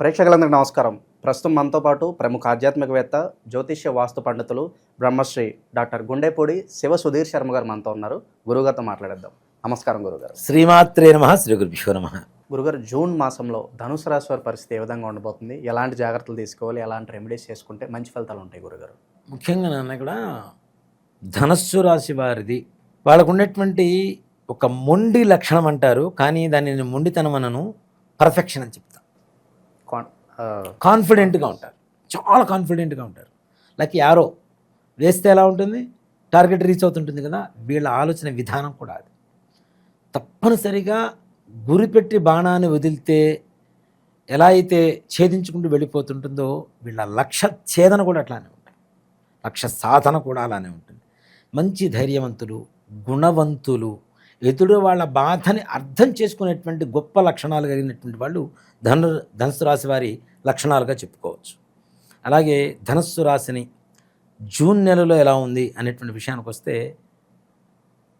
ప్రేక్షకులందరికీ నమస్కారం. ప్రస్తుతం మనతో పాటు ప్రముఖ ఆధ్యాత్మికవేత్త జ్యోతిష్య వాస్తు పండితులు బ్రహ్మశ్రీ డాక్టర్ గుండెపూడి శివ సుధీర్ శర్మ గారు మనతో ఉన్నారు. గురుగారితో మాట్లాడేద్దాం. నమస్కారం గురుగారు శ్రీమాత్రే నమ శ్రీ గురుభ్యో నమ. గురుగారు జూన్ మాసంలో ధనుసు రాశి వారి పరిస్థితి ఏ విధంగా ఉండబోతుంది? ఎలాంటి జాగ్రత్తలు తీసుకోవాలి? ఎలాంటి రెమెడీస్ చేసుకుంటే మంచి ఫలితాలు ఉంటాయి గురుగారు ముఖ్యంగా నాన్న ఇక్కడ ధనస్సు రాశి వారిది. వాళ్ళకు ఉన్నటువంటి ఒక మొండి లక్షణం అంటారు. కానీ దాన్ని నేను మొండితనం అనను పర్ఫెక్షన్ అని చెప్తా. కాన్- ఆ, కాన్ఫిడెంట్గా ఉంటారు. చాలా కాన్ఫిడెంట్గా ఉంటారు. లైక్ యారో వేస్తే ఎలా ఉంటుంది? టార్గెట్ రీచ్ అవుతుంటుంది కదా వీళ్ళ ఆలోచన విధానం కూడా అది. తప్పనిసరిగా గురిపెట్టి బాణాన్ని వదిలితే ఎలా అయితే ఛేదించుకుంటూ వెళ్ళిపోతుంటుందో వీళ్ళ లక్ష్య ఛేదన కూడా అట్లానే ఉంటుంది. లక్ష్య సాధన కూడా అలానే ఉంటుంది. మంచి ధైర్యవంతులు గుణవంతులు ఎదురు వాళ్ళ బాధని అర్థం చేసుకునేటువంటి గొప్ప లక్షణాలు కలిగినటువంటి వాళ్ళు ధను ధనుసు రాశి వారి లక్షణాలుగా చెప్పుకోవచ్చు. అలాగే ధనుస్సు రాశిని జూన్ నెలలో ఎలా ఉంది అనేటువంటి విషయానికి వస్తే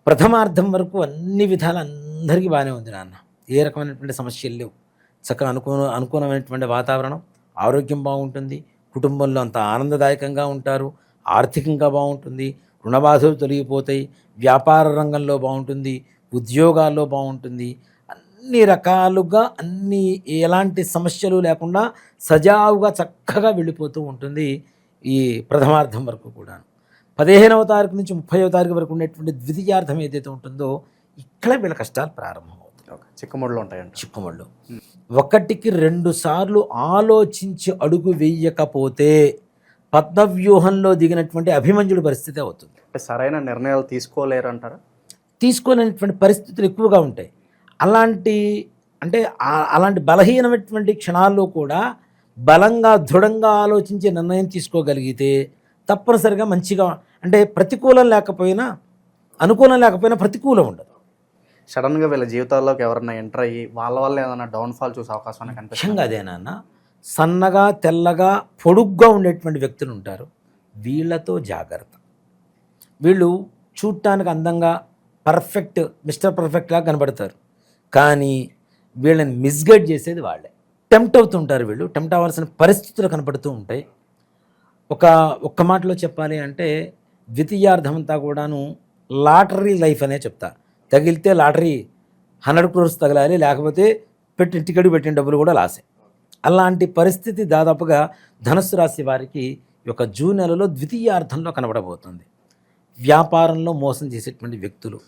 ప్రథమార్థం వరకు అన్ని విధాలు అందరికీ బాగానే ఉంది నాన్న. ఏ రకమైనటువంటి సమస్యలు లేవు. చక్కగా అనుకూల అనుకూలమైనటువంటి వాతావరణం ఆరోగ్యం బాగుంటుంది కుటుంబంలో అంత ఆనందదాయకంగా ఉంటారు ఆర్థికంగా బాగుంటుంది రుణబాధలు తొలగిపోతాయి వ్యాపార రంగంలో బాగుంటుంది ఉద్యోగాల్లో బాగుంటుంది. అన్ని రకాలుగా అన్ని ఎలాంటి సమస్యలు లేకుండా సజావుగా చక్కగా వెళ్ళిపోతూ ఉంటుంది ఈ ప్రథమార్థం వరకు కూడా పదిహేనవ తారీఖు నుంచి ముప్పైవ తారీఖు వరకు ఉండేటువంటి ద్వితీయార్థం ఏదైతే ఉంటుందో ఇక్కడ వీళ్ళ కష్టాలు ప్రారంభమవుతాయి. ఓకే. చిక్కుముడులు ఉంటాయంట చిక్కుముళ్ళు. ఒకటికి రెండు సార్లు ఆలోచించి అడుగు వేయకపోతే పద్మవ్యూహంలో దిగినటువంటి అభిమన్యుడి పరిస్థితి అవుతుంది. సరైన నిర్ణయాలు తీసుకోలేరు అంటారా తీసుకోలేనటువంటి పరిస్థితులు ఎక్కువగా ఉంటాయి. అలాంటి అంటే అలాంటి బలహీనమైనటువంటి క్షణాల్లో కూడా బలంగా దృఢంగా ఆలోచించి నిర్ణయం తీసుకోగలిగితే తప్పనిసరిగా మంచిగా అంటే ప్రతికూలం లేకపోయినా అనుకూలం లేకపోయినా ప్రతికూలం ఉండదు. సడన్గా వీళ్ళ జీవితాల్లోకి ఎవరన్నా ఎంటర్ అయ్యి వాళ్ళ వల్ల ఏదైనా డౌన్ఫాల్ చూసే అవకాశం అనేది కనిపిస్తుంది? ముఖ్యంగా అదే నాన్న సన్నగా తెల్లగా పొడుగ్గా ఉండేటువంటి వ్యక్తులు ఉంటారు. వీళ్ళతో జాగ్రత్త. వీళ్ళు చూడటానికి అందంగా పర్ఫెక్ట్ మిస్టర్ పర్ఫెక్ట్లా కనబడతారు. కానీ వీళ్ళని మిస్గైడ్ చేసేది వాళ్ళే. టెంప్ట్ అవుతుంటారు వీళ్ళు. టెంప్ట్ అవ్వాల్సిన పరిస్థితులు కనపడుతూ ఉంటాయి. ఒక ఒక్క మాటలో చెప్పాలి అంటే ద్వితీయార్థం అంతా కూడాను లాటరీ లైఫ్ అనే చెప్తా. తగిలితే లాటరీ హండ్రెడ్ క్రోర్స్ తగలాలి లేకపోతే పెట్టిన టికెట్ పెట్టిన డబ్బులు కూడా లాసే. అలాంటి పరిస్థితి దాదాపుగా ధనుసు రాశి వారికి ఒక యొక్క జూన్ నెలలో ద్వితీయార్థంలో కనబడబోతుంది. వ్యాపారంలో మోసం చేసేటువంటి వ్యక్తులు.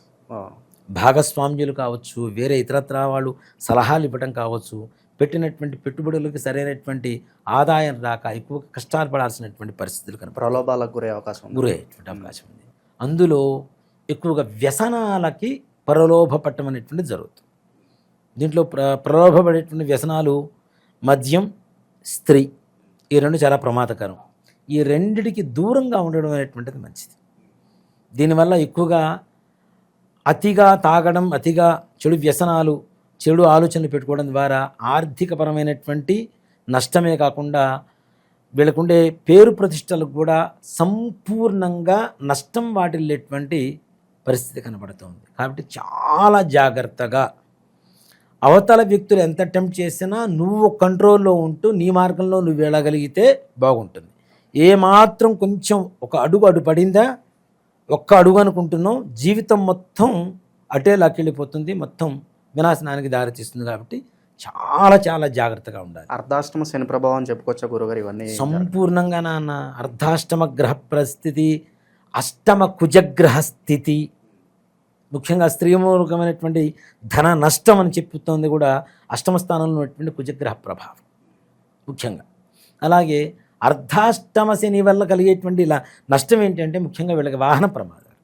భాగస్వామ్యులు కావచ్చు వేరే ఇతరత్రా వాళ్ళు సలహాలు ఇవ్వడం కావచ్చు పెట్టినటువంటి పెట్టుబడులకు సరైనటువంటి ఆదాయం రాక ఎక్కువ కష్టాలు పడాల్సినటువంటి పరిస్థితులు కనపడ ప్రలోభాలకు గురే అవకాశం గురయ్యేటువంటి అవకాశం ఉంది. అందులో ఎక్కువగా వ్యసనాలకి ప్రలోభపట్టం అనేటువంటిది జరుగుతుంది. దీంట్లో ప్ర ప్రలోభపడేటువంటి వ్యసనాలు మద్యం స్త్రీ ఈ రెండు చాలా ప్రమాదకరం. ఈ రెండిటికి దూరంగా ఉండడం అనేటువంటిది మంచిది. దీనివల్ల ఎక్కువగా అతిగా తాగడం అతిగా చెడు వ్యసనాలు చెడు ఆలోచనలు పెట్టుకోవడం ద్వారా ఆర్థికపరమైనటువంటి నష్టమే కాకుండా వీళ్ళకుండే పేరు ప్రతిష్టలకు కూడా సంపూర్ణంగా నష్టం వాటిల్లేటువంటి పరిస్థితి కనబడుతుంది. కాబట్టి చాలా జాగ్రత్తగా అవతల వ్యక్తులు ఎంత అటెంప్ట్ చేసినా నువ్వు కంట్రోల్లో ఉంటూ నీ మార్గంలో నువ్వు వెళ్ళగలిగితే బాగుంటుంది. ఏమాత్రం కొంచెం ఒక అడుగు అడుపడిందా ఒక్క అడుగు అనుకుంటున్నావు జీవితం మొత్తం అటే లాక్కెళ్ళిపోతుంది. మొత్తం వినాశనానికి దారితీస్తుంది కాబట్టి చాలా చాలా జాగ్రత్తగా ఉండాలి. అర్ధాష్టమ శని ప్రభావం చెప్పుకోవచ్చా గురుగారు ఇవన్నీ? సంపూర్ణంగా నాన్న అర్ధాష్టమ గ్రహ పరిస్థితి అష్టమ కుజగ్రహ స్థితి. ముఖ్యంగా స్త్రీమూలకమైనటువంటి ధన నష్టం అని చెప్పుతోంది కూడా అష్టమ స్థానంలో ఉన్నటువంటి కుజగ్రహ ప్రభావం. ముఖ్యంగా. అలాగే అర్ధాష్టమ శని వల్ల కలిగేటువంటి ఇలా నష్టం ఏంటంటే ముఖ్యంగా వీళ్ళకి వాహన ప్రమాదాలు.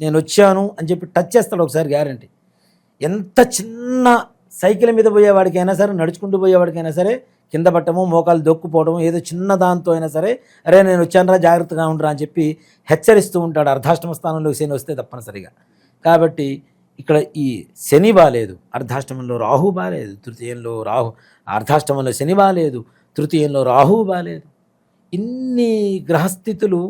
నేను వచ్చాను అని చెప్పి టచ్ చేస్తాడు ఒకసారి గ్యారంటీ. ఎంత చిన్న సైకిల్ మీద పోయేవాడికైనా సరే నడుచుకుంటూ పోయేవాడికైనా సరే కింద పట్టము మోకాలు దొక్కుపోవడం ఏదో చిన్న దాంతో అయినా సరే అరే నేను వచ్చానరా జాగ్రత్తగా ఉండరా అని చెప్పి హెచ్చరిస్తూ ఉంటాడు. అర్ధాష్టమ స్థానంలో శని వస్తే తప్పనిసరిగా. కాబట్టి ఇక్కడ ఈ శని బాలేదు. అర్ధాష్టమంలో రాహు బాలేదు. తృతీయంలో రాహు అర్ధాష్టమంలో శని బాలేదు. తృతీయంలో రాహు బాలేదు. ఇన్ని గ్రహస్థితులు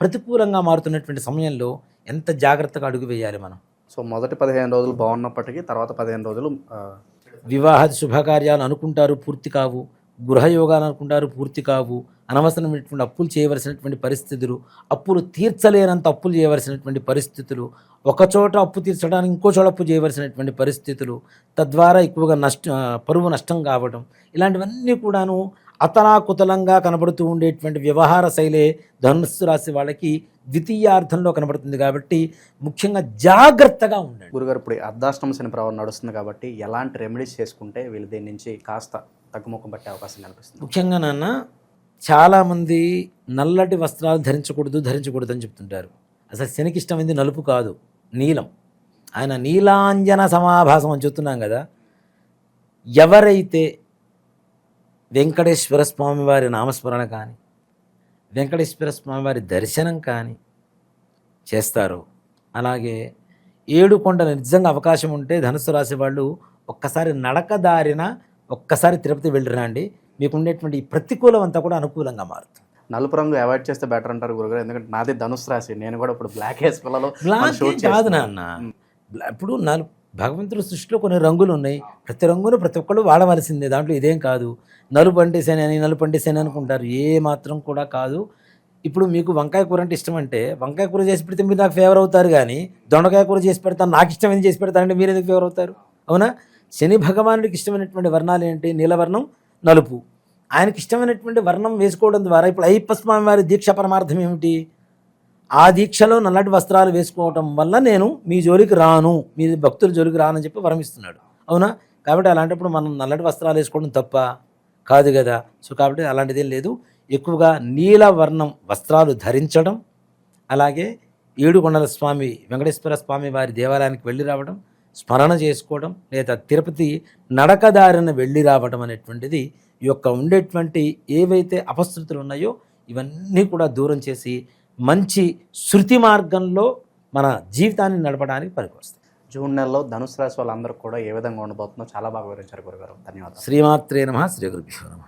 ప్రతికూలంగా మారుతున్నటువంటి సమయంలో ఎంత జాగ్రత్తగా అడుగు వేయాలి మనం? సో మొదటి పదిహేను రోజులు బాగున్నప్పటికీ తర్వాత పదిహేను రోజులు వివాహ శుభకార్యాలు అనుకుంటారు పూర్తి కావు. గృహయోగాలు అనుకుంటారు పూర్తి కావు. అనవసరమైనటువంటి అప్పులు చేయవలసినటువంటి పరిస్థితులు అప్పులు తీర్చలేనంత అప్పులు చేయవలసినటువంటి పరిస్థితులు ఒక చోట అప్పు తీర్చడానికి ఇంకో చోట అప్పు చేయవలసినటువంటి పరిస్థితులు తద్వారా ఎక్కువగా నష్ట పరువు నష్టం కావడం ఇలాంటివన్నీ కూడాను అతలాకుతలంగా కనబడుతూ ఉండేటువంటి వ్యవహార శైలే ధనుస్సు రాశి వాళ్ళకి ద్వితీయార్థంలో కనబడుతుంది కాబట్టి ముఖ్యంగా జాగ్రత్తగా ఉండండి. గురుగారు ఇప్పుడు అర్ధాష్టమ శని ప్రభావం నడుస్తుంది కాబట్టి ఎలాంటి రెమెడీస్ చేసుకుంటే వీళ్ళు దీని నుంచి కాస్త తగ్గుముఖం పట్టే అవకాశం కనిపిస్తుంది ముఖ్యంగా నాన్న చాలామంది నల్లటి వస్త్రాలు ధరించకూడదు ధరించకూడదు అని చెప్తుంటారు. అసలు శనికి ఇష్టమైంది నలుపు కాదు నీలం. ఆయన నీలాంజన సమాభాసం అని చెప్తున్నాం కదా. ఎవరైతే వెంకటేశ్వర స్వామి వారి నామస్మరణ కానీ వెంకటేశ్వర స్వామి వారి దర్శనం కానీ చేస్తారో. అలాగే ఏడు కొండలు నిజంగా అవకాశం ఉంటే ధనుసు రాశి వాళ్ళు ఒక్కసారి నడక దారిన ఒక్కసారి తిరుపతి వెళ్ళి రండి మీకు ఉండేటువంటి ఈ ప్రతికూలం అంతా కూడా అనుకూలంగా మారుతుంది. నలుపు రంగు అవాయిడ్ చేస్తే బెటర్ అంటారు గురుగారు. ఎందుకంటే నాది ధనుసు రాశి. నేను కూడా ఇప్పుడు బ్లాక్ పిల్లలు బ్లాక్ కాదు. నాన్న. ఇప్పుడు నాలుగు భగవంతుడి సృష్టిలో కొన్ని రంగులు ఉన్నాయి ప్రతి రంగును ప్రతి ఒక్కళ్ళు వాడవలసిందే. దాంట్లో ఇదేం కాదు. నలుపు అంటే శని అని నలుపు అంటే శని అనుకుంటారు. ఏ మాత్రం కూడా కాదు. ఇప్పుడు మీకు వంకాయ కూర అంటే ఇష్టం అంటే వంకాయ కూర చేసి పెడితే మీరు నాకు ఫేవర్ అవుతారు కానీ దొండకాయ కూర చేసి పెడతాను నాకు ఇష్టమైనది చేసి పెడతానంటే మీరు ఎందుకు ఫేవర్ అవుతారు? అవునా? శని భగవానుడికి ఇష్టమైనటువంటి వర్ణాలు ఏంటి? నీలవర్ణం నలుపు. ఆయనకి ఇష్టమైనటువంటి వర్ణం వేసుకోవడం ద్వారా ఇప్పుడు అయ్యప్ప స్వామి వారి దీక్ష పరమార్థం ఏమిటి? ఆ దీక్షలో నల్లటి వస్త్రాలు వేసుకోవటం వల్ల నేను మీ జోలికి రాను మీ భక్తుల జోలికి రానని చెప్పి వరమిస్తున్నాడు. అవునా? కాబట్టి అలాంటప్పుడు మనం నల్లటి వస్త్రాలు వేసుకోవడం తప్ప కాదు కదా. సో కాబట్టి అలాంటిదేం లేదు. ఎక్కువగా నీల వర్ణం వస్త్రాలు ధరించడం అలాగే ఏడుకొండల స్వామి వెంకటేశ్వర స్వామి వారి దేవాలయానికి వెళ్ళి రావడం స్మరణ చేసుకోవడం లేదా తిరుపతి నడకదారిన వెళ్ళి రావడం అనేటువంటిది ఈ యొక్క ఉండేటువంటి ఏవైతే అపశృతులు ఉన్నాయో ఇవన్నీ కూడా దూరం చేసి మంచి శృతి మార్గంలో మన జీవితాన్ని నడపడానికి పనికొస్తాయి. జూన్ నెలలో ధనుసు రాశి వాళ్ళందరూ కూడా ఏ విధంగా ఉండబోతుందో చాలా బాగా వివరించారు గురుగారు. ధన్యవాదాలు. శ్రీమాత్రే నమ శ్రీ గురుభ్యో నమ.